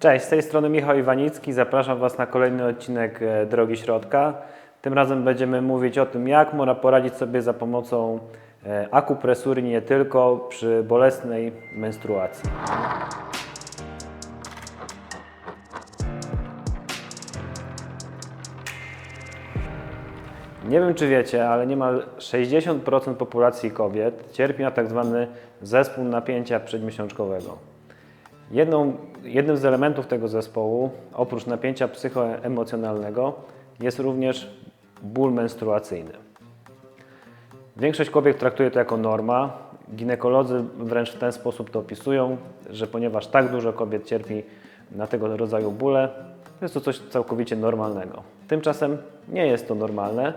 Cześć, z tej strony Michał Iwanicki. Zapraszam Was na kolejny odcinek e, Drogi Środka. Tym razem będziemy mówić o tym, jak można poradzić sobie za pomocą e, akupresury nie tylko przy bolesnej menstruacji. Nie wiem, czy wiecie, ale niemal 60% populacji kobiet cierpi na tak zwany zespół napięcia przedmiesiączkowego. Jedną, jednym z elementów tego zespołu, oprócz napięcia psychoemocjonalnego, jest również ból menstruacyjny. Większość kobiet traktuje to jako norma. Ginekolodzy wręcz w ten sposób to opisują, że ponieważ tak dużo kobiet cierpi na tego rodzaju bóle, jest to coś całkowicie normalnego. Tymczasem nie jest to normalne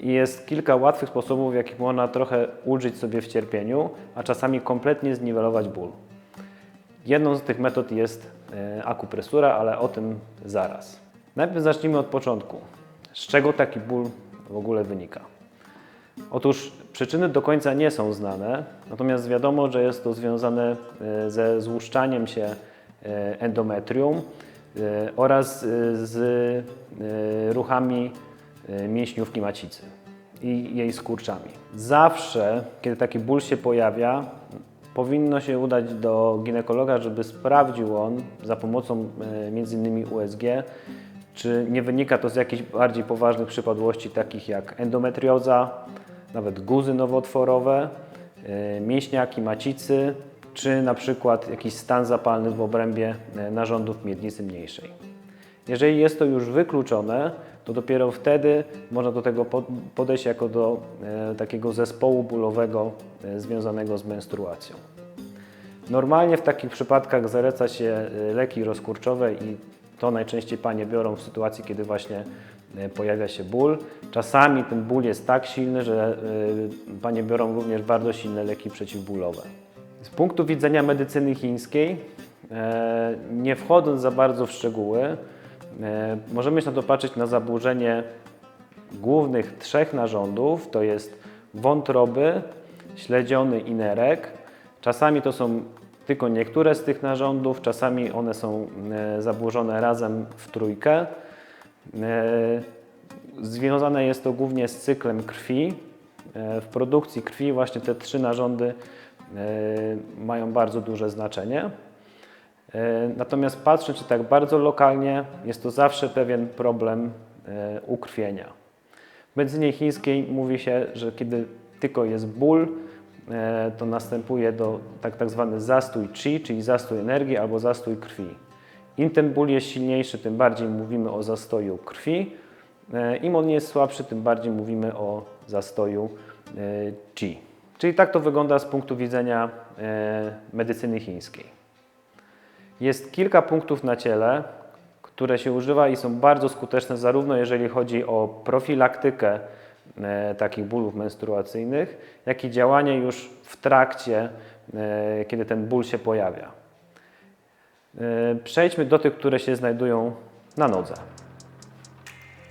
i jest kilka łatwych sposobów, w jakich można trochę ulżyć sobie w cierpieniu, a czasami kompletnie zniwelować ból. Jedną z tych metod jest e, akupresura, ale o tym zaraz. Najpierw zacznijmy od początku. Z czego taki ból w ogóle wynika? Otóż przyczyny do końca nie są znane, natomiast wiadomo, że jest to związane e, ze złuszczaniem się e, endometrium oraz z ruchami mięśniówki macicy i jej skurczami. Zawsze, kiedy taki ból się pojawia, powinno się udać do ginekologa, żeby sprawdził on za pomocą e, m.in. USG, czy nie wynika to z jakichś bardziej poważnych przypadłości, takich jak endometrioza, nawet guzy nowotworowe, e, mięśniaki macicy, czy na przykład jakiś stan zapalny w obrębie e, narządów miednicy mniejszej. Jeżeli jest to już wykluczone, to dopiero wtedy można do tego po- podejść jako do e, takiego zespołu bólowego e, związanego z menstruacją. Normalnie w takich przypadkach zaleca się e, leki rozkurczowe i to najczęściej panie biorą w sytuacji, kiedy właśnie pojawia się ból. Czasami ten ból jest tak silny, że panie biorą również bardzo silne leki przeciwbólowe. Z punktu widzenia medycyny chińskiej, nie wchodząc za bardzo w szczegóły, możemy się na to patrzeć na zaburzenie głównych trzech narządów, to jest wątroby, śledziony i nerek. Czasami to są tylko niektóre z tych narządów, czasami one są e, zaburzone razem w trójkę. E, Związane jest to głównie z cyklem krwi. E, W produkcji krwi właśnie te trzy narządy e, mają bardzo duże znaczenie. E, Natomiast patrząc tak bardzo lokalnie, jest to zawsze pewien problem e, ukrwienia. W medycynie chińskiej mówi się, że kiedy tylko jest ból, e, to następuje do tak, tak zwany zastój chi, czyli zastój energii albo zastój krwi. Im ten ból jest silniejszy, tym bardziej mówimy o zastoju krwi. Im on jest słabszy, tym bardziej mówimy o zastoju chi. Czyli tak to wygląda z punktu widzenia medycyny chińskiej. Jest kilka punktów na ciele, które się używa i są bardzo skuteczne, zarówno jeżeli chodzi o profilaktykę e, takich bólów menstruacyjnych, jak i działanie już w trakcie, e, kiedy ten ból się pojawia. E, przejdźmy do tych, które się znajdują na nodze.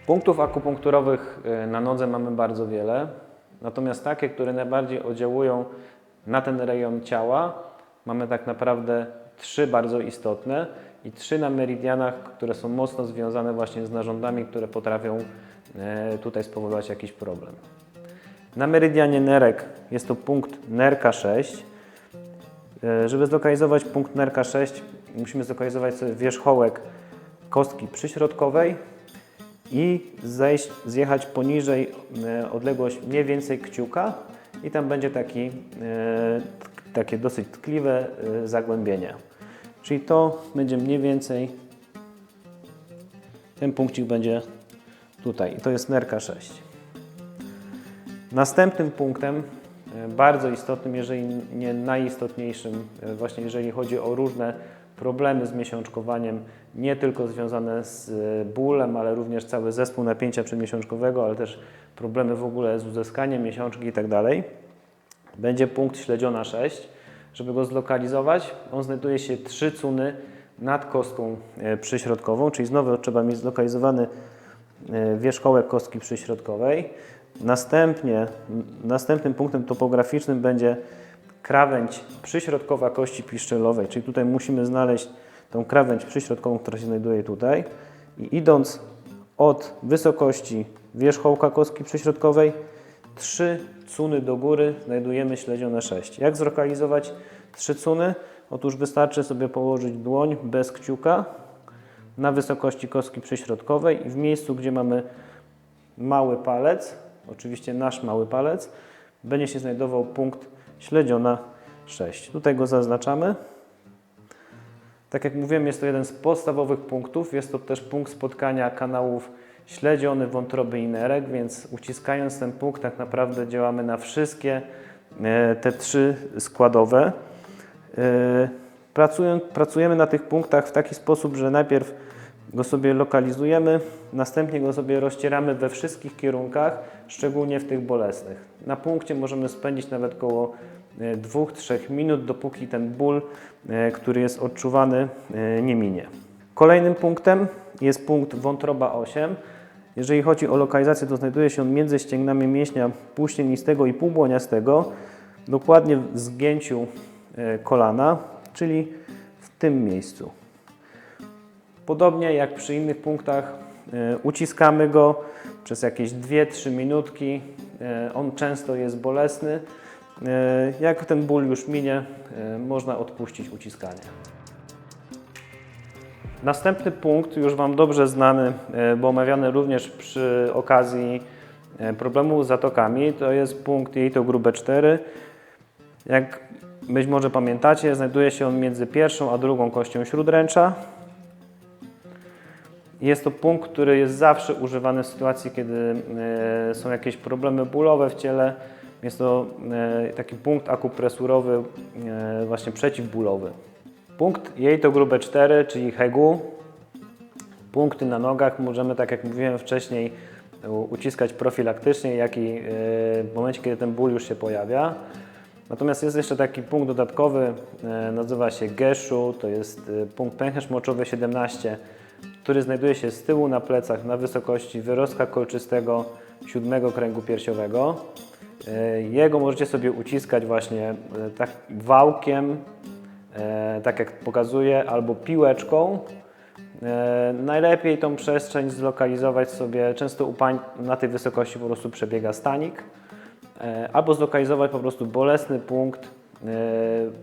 Punktów akupunkturowych na nodze mamy bardzo wiele, natomiast takie, które najbardziej oddziałują na ten rejon ciała, mamy tak naprawdę trzy bardzo istotne i trzy na meridianach, które są mocno związane właśnie z narządami, które potrafią e, tutaj spowodować jakiś problem. Na meridianie nerek jest to punkt nerka 6. E, Żeby zlokalizować punkt nerka 6, musimy zlokalizować sobie wierzchołek kostki przyśrodkowej i zejść, zjechać poniżej e, odległość mniej więcej kciuka i tam będzie taki, takie dosyć tkliwe zagłębienie. Czyli to będzie mniej więcej, ten punkcik będzie tutaj i to jest nerka 6. Następnym punktem, e, bardzo istotnym, jeżeli nie najistotniejszym, e, właśnie jeżeli chodzi o różne problemy z miesiączkowaniem, nie tylko związane z e, bólem, ale również cały zespół napięcia przedmiesiączkowego, ale też problemy w ogóle z uzyskaniem miesiączki i tak dalej, będzie punkt śledziona 6. Żeby go zlokalizować, on znajduje się 3 cuny nad kostką e, przyśrodkową, czyli znowu trzeba mieć zlokalizowany e, wierzchołek kostki przyśrodkowej. Następnie, następnym punktem topograficznym będzie krawędź przyśrodkowa kości piszczelowej, czyli tutaj musimy znaleźć tą krawędź przyśrodkową, która się znajduje tutaj i idąc od wysokości wierzchołka kostki przyśrodkowej, trzy cuny do góry znajdujemy śledzione 6. Jak zlokalizować trzy cuny? Otóż wystarczy sobie położyć dłoń bez kciuka na wysokości kostki przyśrodkowej i w miejscu, gdzie mamy mały palec, oczywiście nasz mały palec, będzie się znajdował punkt śledziona 6. Tutaj go zaznaczamy. Tak jak mówiłem, jest to jeden z podstawowych punktów. Jest to też punkt spotkania kanałów śledziony, wątroby i nerek, więc uciskając ten punkt tak naprawdę działamy na wszystkie e, te trzy składowe. E, pracujemy na tych punktach w taki sposób, że najpierw go sobie lokalizujemy, następnie go sobie rozcieramy we wszystkich kierunkach, szczególnie w tych bolesnych. Na punkcie możemy spędzić nawet około 2-3 minut, dopóki ten ból, e, który jest odczuwany, e, nie minie. Kolejnym punktem jest punkt wątroba 8. Jeżeli chodzi o lokalizację, to znajduje się on między ścięgnami mięśnia półścięgnistego i półbłoniastego, dokładnie w zgięciu e, kolana, czyli w tym miejscu. Podobnie jak przy innych punktach, e, uciskamy go przez jakieś 2-3 minutki. E, On często jest bolesny. Jak ten ból już minie, można odpuścić uciskanie. Następny punkt, już Wam dobrze znany, e, bo omawiany również przy okazji e, problemu z zatokami, to jest punkt jelito grube 4. Jak być może pamiętacie, znajduje się on między pierwszą a drugą kością śródręcza. Jest to punkt, który jest zawsze używany w sytuacji, kiedy e, są jakieś problemy bólowe w ciele. Jest to taki punkt akupresurowy, właśnie przeciwbólowy. Punkt jelito grube 4, czyli HEGU. Punkty na nogach możemy, tak jak mówiłem wcześniej, uciskać profilaktycznie, jak i e, w momencie, kiedy ten ból już się pojawia. Natomiast jest jeszcze taki punkt dodatkowy, e, nazywa się GESZU, to jest e, punkt pęcherz moczowy 17, który znajduje się z tyłu na plecach na wysokości wyrostka kolczystego siódmego kręgu piersiowego. Jego możecie sobie uciskać właśnie tak wałkiem, tak jak pokazuję, albo piłeczką. E, Najlepiej tą przestrzeń zlokalizować sobie, często u pań na tej wysokości po prostu przebiega stanik, E, albo zlokalizować po prostu bolesny punkt e,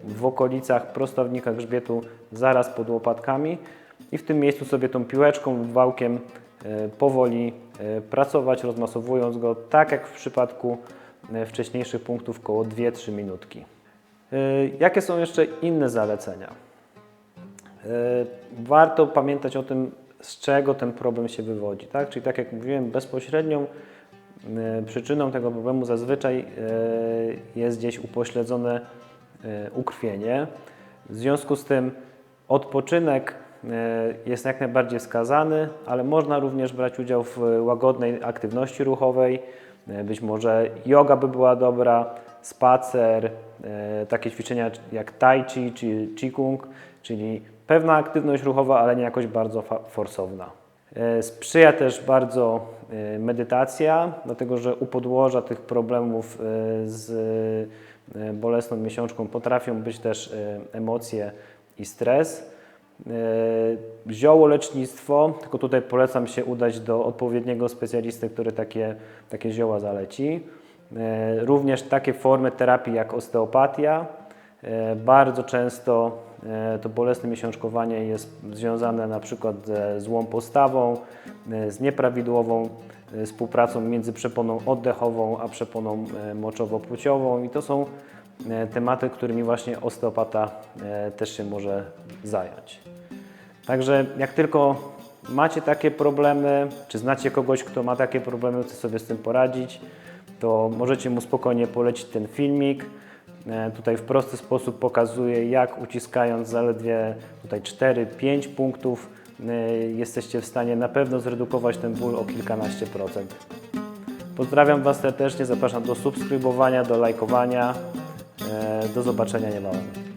w okolicach prostownika grzbietu zaraz pod łopatkami i w tym miejscu sobie tą piłeczką lub wałkiem e, powoli e, pracować, rozmasowując go, tak jak w przypadku e, wcześniejszych punktów, około 2-3 minutki. E, Jakie są jeszcze inne zalecenia? E, Warto pamiętać o tym, z czego ten problem się wywodzi. Tak? Czyli tak jak mówiłem, bezpośrednią e, przyczyną tego problemu zazwyczaj jest gdzieś upośledzone ukrwienie. W związku z tym odpoczynek jest jak najbardziej wskazany, ale można również brać udział w łagodnej aktywności ruchowej. Być może yoga by była dobra, spacer, e, takie ćwiczenia jak tai chi czy qigong, czyli pewna aktywność ruchowa, ale nie jakoś bardzo forsowna. E, Sprzyja też bardzo e, medytacja, dlatego że u podłoża tych problemów z bolesną miesiączką potrafią być też emocje i stres. E, Ziołolecznictwo, tylko tutaj polecam się udać do odpowiedniego specjalisty, który takie, takie zioła zaleci. E, Również takie formy terapii jak osteopatia. E, Bardzo często e, to bolesne miesiączkowanie jest związane na przykład ze złą postawą, z nieprawidłową współpracą między przeponą oddechową a przeponą moczowo-płciową i to są tematy, którymi właśnie osteopata też się może zająć. Także jak tylko macie takie problemy, czy znacie kogoś, kto ma takie problemy, chce sobie z tym poradzić, to możecie mu spokojnie polecić ten filmik. E, Tutaj w prosty sposób pokazuję, jak uciskając zaledwie tutaj 4-5 punktów e, jesteście w stanie na pewno zredukować ten ból o kilkanaście procent. Pozdrawiam Was serdecznie, zapraszam do subskrybowania, do lajkowania. E, Do zobaczenia niebawem.